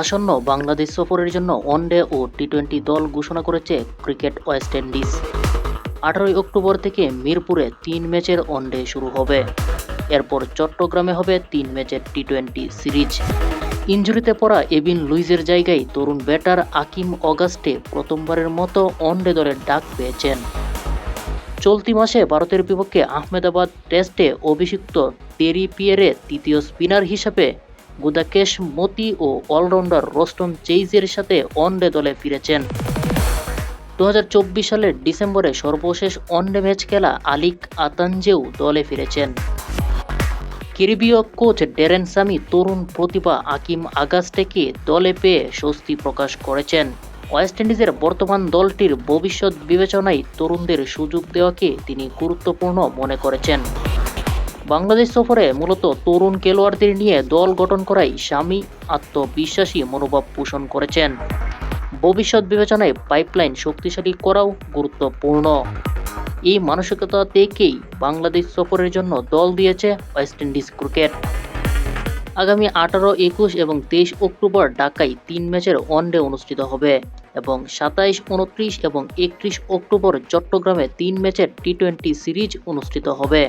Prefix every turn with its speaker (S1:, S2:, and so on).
S1: আসন্ন বাংলাদেশ সফরের জন্য ওয়ানডে ও টি টোয়েন্টি দল ঘোষণা করেছে ক্রিকেট ওয়েস্ট ইন্ডিজ। আঠারোই অক্টোবর থেকে মিরপুরে তিন ম্যাচের ওয়ানডে শুরু হবে। এরপর চট্টগ্রামে হবে তিন ম্যাচের টি টোয়েন্টি সিরিজ। ইঞ্জুরিতে পড়া এবিন লুইজের জায়গায় তরুণ ব্যাটার আকিম অগাস্টে প্রথমবারের মতো ওয়ানডে দলের ডাক পেয়েছেন। চলতি মাসে ভারতের বিপক্ষে আহমেদাবাদ টেস্টে অভিষিক্ত টেরি পিয়ারে তৃতীয় স্পিনার হিসেবে গুদাকেশ, মতি ও অলরাউন্ডার রোস্টন চেইজের সাথে ওয়ানডে দলে ফিরেছেন। দু হাজার চব্বিশ সালের ডিসেম্বরে সর্বশেষ ওয়ানডে ম্যাচ খেলা আলিক আতানজেও দলে ফিরেছেন। ক্যারিবীয় কোচ ডেরেন সামি তরুণ প্রতিভা আকিম আগাস্টেকে দলে পেয়ে স্বস্তি প্রকাশ করেছেন। ওয়েস্ট ইন্ডিজের বর্তমান দলটির ভবিষ্যৎ বিবেচনায় তরুণদের সুযোগ দেওয়াকে তিনি গুরুত্বপূর্ণ মনে করেছেন। বাংলাদেশ সফরে মূলত তরুণ খেলোয়াড়দের নিয়ে দল গঠন করাই স্বামী আত্মবিশ্বাসী মনোভাব পোষণ করেছেন। ভবিষ্যৎ বিবেচনায় পাইপলাইন শক্তিশালী করাও গুরুত্বপূর্ণ। এই মানসিকতা থেকেই বাংলাদেশ সফরের জন্য দল দিয়েছে ওয়েস্ট ইন্ডিজ ক্রিকেট। আগামী আঠারো, একুশ এবং তেইশ অক্টোবর ঢাকায় তিন ম্যাচের ওয়ানডে অনুষ্ঠিত হবে এবং সাতাইশ, উনত্রিশ এবং একত্রিশ অক্টোবর চট্টগ্রামে তিন ম্যাচের টি টোয়েন্টি সিরিজ অনুষ্ঠিত হবে।